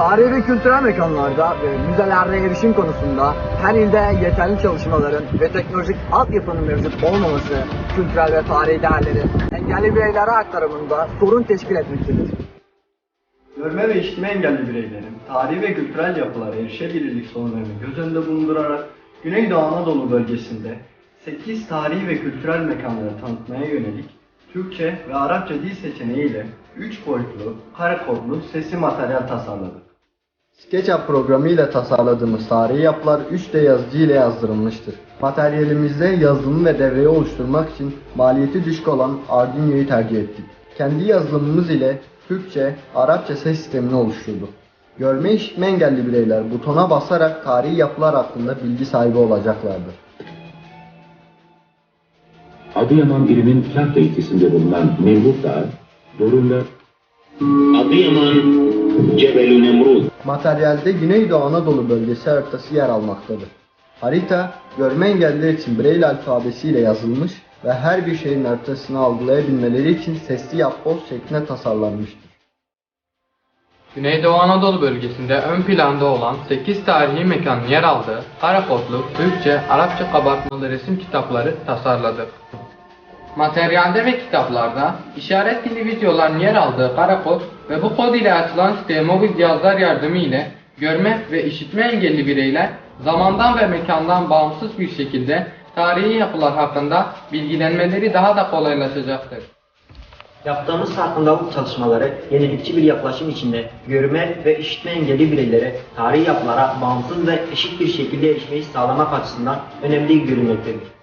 Tarihi ve kültürel mekanlarda ve müzelerde erişim konusunda her ilde yeterli çalışmaların ve teknolojik altyapının mevcut olmaması kültürel ve tarihi değerleri engelli bireylere aktarımında sorun teşkil etmektedir. Görme ve işitme engelli bireylerin tarihi ve kültürel yapılara erişebilirlik sorunlarını göz önünde bulundurarak Güneydoğu Anadolu bölgesinde 8 tarihi ve kültürel mekanları tanıtmaya yönelik Türkçe ve Arapça dil seçeneğiyle 3 boyutlu, kare kodlu sesli materyal tasarladık. SketchUp programı ile tasarladığımız tarihi yapılar 3D yazıcı ile yazdırılmıştır. Materyalimizde yazılımı ve devreyi oluşturmak için maliyeti düşük olan Arduino'yu tercih ettik. Kendi yazılımımız ile Türkçe, Arapça ses sistemini oluşturduk. Görme işitme engelli bireyler butona basarak tarihi yapılar hakkında bilgi sahibi olacaklardır. Adıyaman ilinin Plakta ilçesinde bulunan Nemrut Dağı, Dorun'da Adıyaman Cebeli Nemrut Materyalde Güneydoğu Anadolu bölgesi haritası yer almaktadır. Harita, görme engelliler için Braille alfabesiyle yazılmış ve her bir şehrin haritasını algılayabilmeleri için sesli yapboz şeklinde tasarlanmıştır. Güneydoğu Anadolu bölgesinde ön planda olan 8 tarihi mekanın yer aldığı kara kodlu Türkçe, Arapça kabartmalı resim kitapları tasarladık. Materyalde ve kitaplarda işaret dili videoların yer aldığı kara kod ve bu kod ile açılan siteye mobil cihazlar yardımı ile görme ve işitme engelli bireyler zamandan ve mekandan bağımsız bir şekilde tarihi yapılar hakkında bilgilenmeleri daha da kolaylaşacaktır. Yaptığımız farkındalık çalışmaları yenilikçi bir yaklaşım içinde görme ve işitme engelli bireylere tarihi yapılara bağımsız ve eşit bir şekilde erişmeyi sağlamak açısından önemli görülmektedir.